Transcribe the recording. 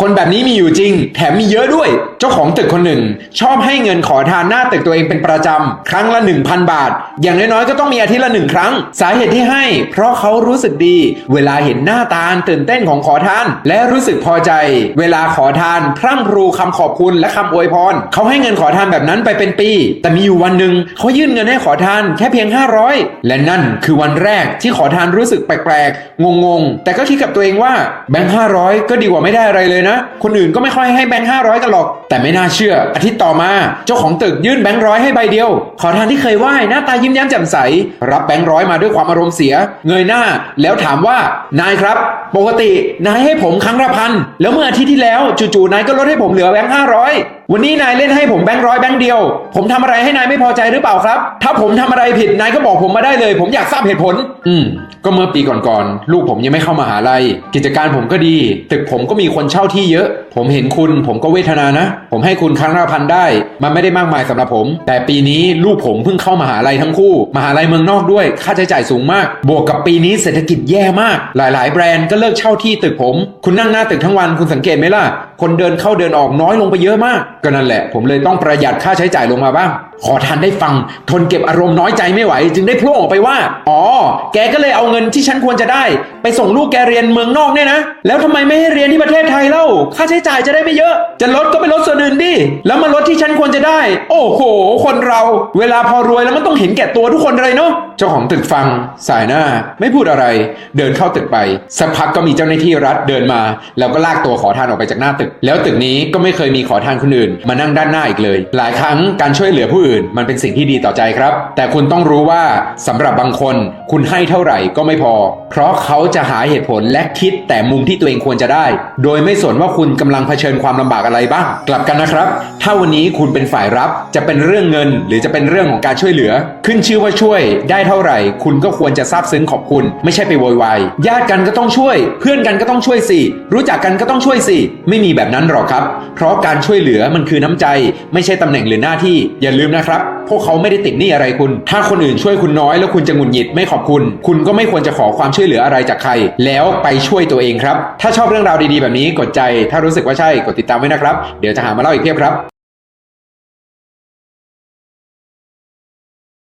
คนแบบนี้มีอยู่จริง แถมมีเยอะด้วย เจ้าของตึกคนหนึ่ง ชอบให้เงินขอทานหน้าตึกตัวเองเป็นประจำ ครั้งละ 1,000 บาท อย่างน้อยๆก็ต้องมีอาทิตย์ละหนึ่งครั้ง สาเหตุที่ให้ เพราะเขารู้สึกดี เวลาเห็นหน้าตาตื่นเต้นของขอทาน และรู้สึกพอใจ เวลาขอทานพรั่งพรูคำขอบคุณและคำอวยพรเขาให้เงินขอทานแบบนั้นไปเป็นปี แต่มีอยู่วันหนึ่งเขายื่นเงินให้ขอทานแค่เพียง 500 และนั่นคือวันแรกที่ขอทานรู้สึกแปลกๆงงๆ แต่ก็คิดกับตัวเองว่าแบงค์ห้าร้อยก็ดีกว่าไม่ได้อะไรเลยนะ คนอื่นก็ไม่ค่อยให้แบงค์ห้าร้อยกันหรอกแต่ไม่น่าเชื่อ อาทิตย์ต่อมาเจ้าของตึกยื่นแบงค์ร้อยให้ใบเดียว ขอทานที่เคยไหว้หน้าตายิ้มแย้มแจ่มใส รับแบงค์ร้อยมาด้วยความอารมณ์เสีย เงยหน้า แล้วถามว่านายครับ ปกตินายให้ผมครั้งละพันแล้วเมื่ออาทิตย์ที่แล้วจู่ๆนายก็ลดให้ผมเหลือแบงค์ห้าร้อย วันนี้นายเล่นให้ผมแบงค์ร้อยแบงค์เดียว ผมทำอะไรให้นายไม่พอใจหรือเปล่าครับ ถ้าผมทำอะไรผิดนายก็บอกผมมาได้เลย ผมอยากทราบเหตุผล อืม ก็เมื่อปีก่อนๆลูกผมยังไม่เข้ามหาลัย กิจการผมก็ดี ตึกผมก็มีคนเช่าที่เยอะ ผมเห็นคุณผมก็เวทนานะ ผมให้คุณครั้งละพันได้ มันไม่ได้มากมายสำหรับผม แต่ปีนี้ลูกผมเพิ่งเข้ามหาลัยทั้งคู่มหาลัยเมืองนอกด้วย ค่าใช้จ่ายสูงมาก บวกกับปีนี้เศรษฐกิจแย่มาก หลาย ๆ แบรนด์ก็เลิกเช่าที่ตึกผม คุณนั่งหน้าตึกทั้งวันคุณสังเกตไหมล่ะ คนเดินเข้าเดินออกน้อยลงไปเยอะมากก็นั่นแหละ ผมเลยต้องประหยัดค่าใช้จ่ายลงมาบ้าง ขอทานได้ฟัง ทนเก็บอารมณ์น้อยใจไม่ไหว จึงได้พุ่งออกไปว่า อ๋อ แกก็เลยเอาเงินที่ฉันควรจะได้ ไปส่งลูกแกเรียนเมืองนอกเนี่ยนะ แล้วทำไมไม่ให้เรียนที่ประเทศไทยเล่า ค่าใช้จ่ายจะได้ไม่เยอะ จะลดก็ไปลดส่วนอื่นดิ แล้วมาลดที่ฉันควรจะได้ โอ้โห คนเรา เวลาพอรวยแล้วมันต้องเห็นแก่ตัวทุกคนเลยเนาะ เจ้าของตึกฟัง สายหน้า ไม่พูดอะไร เดินเข้าตึกไป สักพักก็มีเจ้าหน้าที่รัฐเดินมา แล้วก็ลากตัวขอทานออกไปจากหน้าตึก แล้วตึกนี้ก็ไม่เคยมีขอทานคนอื่นมานั่งด้านหน้าอีกเลย หลายครั้งการช่วยเหลือผู้อื่น มันเป็นสิ่งที่ดีต่อใจครับ แต่คุณต้องรู้ว่าสำหรับบางคน คุณให้เท่าไหร่ก็ไม่พอ เพราะเขาจะหาเหตุผลและคิดแต่มุมที่ตัวเองควรจะได้ โดยไม่สนว่าคุณกำลังเผชิญความลำบากอะไรบ้าง กลับกันนะครับ ถ้าวันนี้คุณเป็นฝ่ายรับจะเป็นเรื่องเงิน หรือจะเป็นเรื่องของการช่วยเหลือ ขึ้นชื่อว่าช่วยได้เท่าไหร่ คุณก็ควรจะซาบซึ้งขอบคุณ ไม่ใช่ไปโวยวายญาติกันก็ต้องช่วย เพื่อนกันก็ต้องช่วยสิรู้จักกันก็ต้องช่วยสิไม่มีแบบนั้นหรอกครับ เพราะการช่วยเหลือมันคือน้ำใจ ไม่ใช่ตำแหน่งหรือหน้าที่ อย่าลืมนะครับ พวกเขาไม่ได้ติดหนี้อะไรคุณ ถ้าคนอื่นช่วยคุณน้อยแล้วคุณจะหงุดหงิดไม่ขอบคุณ คุณก็ไม่ควรจะขอความช่วยเหลืออะไรจากใคร แล้วไปช่วยตัวเองครับ ถ้าชอบเรื่องราวดีๆแบบนี้กดใจ ถ้ารู้สึกว่าใช่กดติดตามไว้นะครับ เดี๋ยวจะหามาเล่าอีกเพียบครับ